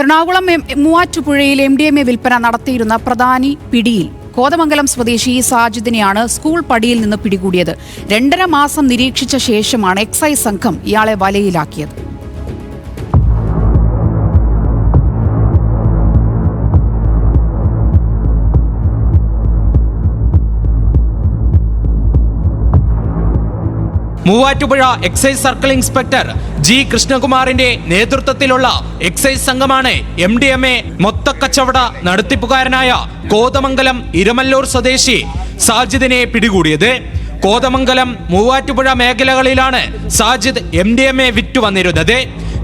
എറണാകുളം മൂവാറ്റുപുഴയിൽ M D M A വിൽപ്പന നടത്തിയിരുന്ന പ്രധാനി പിടിയിൽ കോതമംഗലം സ്വദേശി സാജിദിനെയാണ് സ്കൂൾ പടിയിൽ നിന്ന് പിടികൂടിയത്. രണ്ടര മാസം നിരീക്ഷിച്ച ശേഷമാണ് എക്സൈസ് സംഘം ഇയാളെ വലയിലാക്കിയത്. Muvattupuzha excise circle inspector G കൃഷ്ണകുമാറിന്റെ നേതൃത്വത്തിലുള്ള എക്സൈസ് സംഘമാണ് എം ഡി എം എ മൊത്തക്കച്ചവട നടത്തിപ്പുകാരനായ കോതമംഗലം ഇരമല്ലൂർ സ്വദേശി സാജിദിനെ പിടികൂടിയത്. കോതമംഗലം മൂവാറ്റുപുഴ മേഖലകളിലാണ് Sajid M D M A വിറ്റുവന്നിരുന്നത്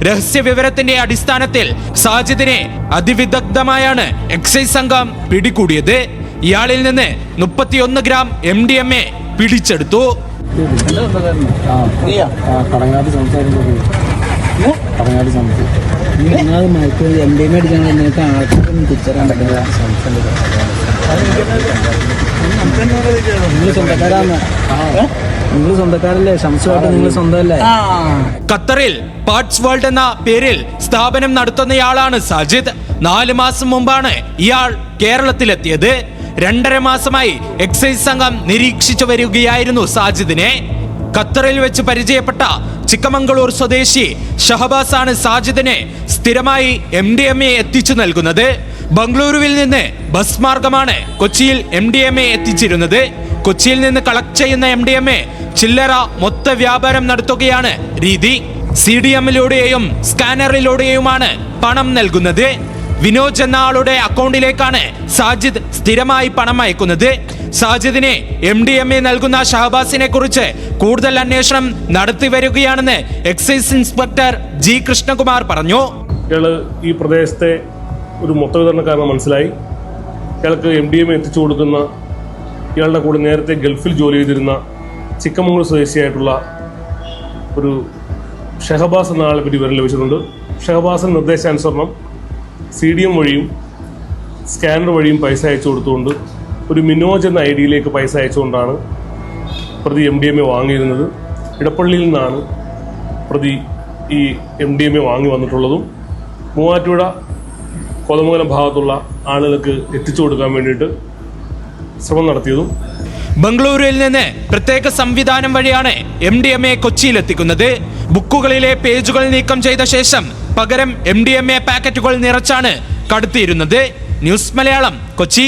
രഹസ്യ വിവരത്തിന്റെ അടിസ്ഥാനത്തിൽ സാജിദിനെ അതിവിദഗ്ധമായാണ് എക്സൈസ് സംഘം പിടികൂടിയത്. ഇയാളിൽ നിന്ന് മുപ്പത്തിയൊന്ന് gram M D M A പിടിച്ചെടുത്തു. നിങ്ങൾ നിങ്ങൾ സ്വന്തക്കാരാണ്. നിങ്ങൾ സ്വന്തക്കാരല്ലേ? ശംസുമായിട്ട് നിങ്ങൾ സ്വന്തമല്ലേ? ഖത്തറിൽ പാർട്സ് വേൾഡ് എന്ന പേരിൽ സ്ഥാപനം നടത്തുന്നയാളാണ് സാജിദ് നാല് മാസം മുമ്പാണ് ഇയാൾ കേരളത്തിലെത്തിയത്. രണ്ടര മാസമായി എക്സൈസ് സംഘം നിരീക്ഷിച്ചു വരികയായിരുന്നു സാജിദിനെ. ഖത്തറിൽ വെച്ച് പരിചയപ്പെട്ട ചിക്കമംഗളൂർ സ്വദേശി ഷഹബാസ് ആണ് സാജിദിനെ സ്ഥിരമായി എം ഡി എം എ എത്തിച്ചു നൽകുന്നത്. ബംഗളൂരുവിൽ നിന്ന് ബസ് മാർഗമാണ് കൊച്ചിയിൽ എം ഡി എം എ എത്തിച്ചിരുന്നത്. കൊച്ചിയിൽ നിന്ന് കളക്ട് ചെയ്യുന്ന എം ഡി എം എ ചില്ലറ മൊത്ത വ്യാപാരം നടത്തുകയാണ് രീതി. സി ഡി എമ്മിലൂടെയും സ്കാനറിലൂടെയുമാണ് പണം നൽകുന്നത്. വിനോജ് എന്ന ആളുടെ അക്കൗണ്ടിലേക്കാണ് സാജിദ് സ്ഥിരമായി പണം അയക്കുന്നത്. സാജിദിനെ എം ഡി എം എ നൽകുന്ന ഷഹബാസിനെ കുറിച്ച് കൂടുതൽ അന്വേഷണം നടത്തി വരികയാണെന്ന് എക്സൈസ് ഇൻസ്പെക്ടർ ജി കൃഷ്ണകുമാർ പറഞ്ഞു. ഈ പ്രദേശത്തെ ഒരു മൊത്തവിതരണക്കാരനെ മനസ്സിലായി. ഇയാൾക്ക് എം ഡി എം എത്തിച്ചു കൊടുക്കുന്ന ഇയാളുടെ കൂടെ നേരത്തെ ഗൾഫിൽ ജോലി ചെയ്തിരുന്ന ചിക്കമംഗളൂർ സ്വദേശിയായിട്ടുള്ള ഒരു ഷഹബാസ് എന്ന ആളെ പറ്റി വിവരം ലഭിച്ചിട്ടുണ്ട്. ഷെഹബാസിന് നിർദ്ദേശാനുസരണം സി ഡി എം വഴിയും സ്കാനർ വഴിയും പൈസ അയച്ചു കൊടുത്തുകൊണ്ട് ഒരു മിനോജ് എന്ന ഐ ഡിയിലേക്ക് പൈസ അയച്ചുകൊണ്ടാണ് പ്രതി എം ഡി എം എ വാങ്ങിയിരുന്നത്. ഇടപ്പള്ളിയിൽ നിന്നാണ് പ്രതി ഈ എം ഡി എം എ വാങ്ങി വന്നിട്ടുള്ളതും. മൂവാറ്റുപുഴ കോതമംഗലം ഭാഗത്തുള്ള ആളുകൾക്ക് എത്തിച്ചു കൊടുക്കാൻ വേണ്ടിയിട്ട് ശ്രമം നടത്തിയതും. ബംഗളൂരുവിൽ നിന്ന് പ്രത്യേക സംവിധാനം വഴിയാണ് എം ഡി എം എ കൊച്ചിയിലെത്തിക്കുന്നത്. ബുക്കുകളിലെ പേജുകൾ നീക്കം ചെയ്ത ശേഷം പകരം എം ഡി എം എ പാക്കറ്റുകൾ നിറച്ചാണ് കടത്തിയിരുന്നത്. ന്യൂസ് മലയാളം കൊച്ചി.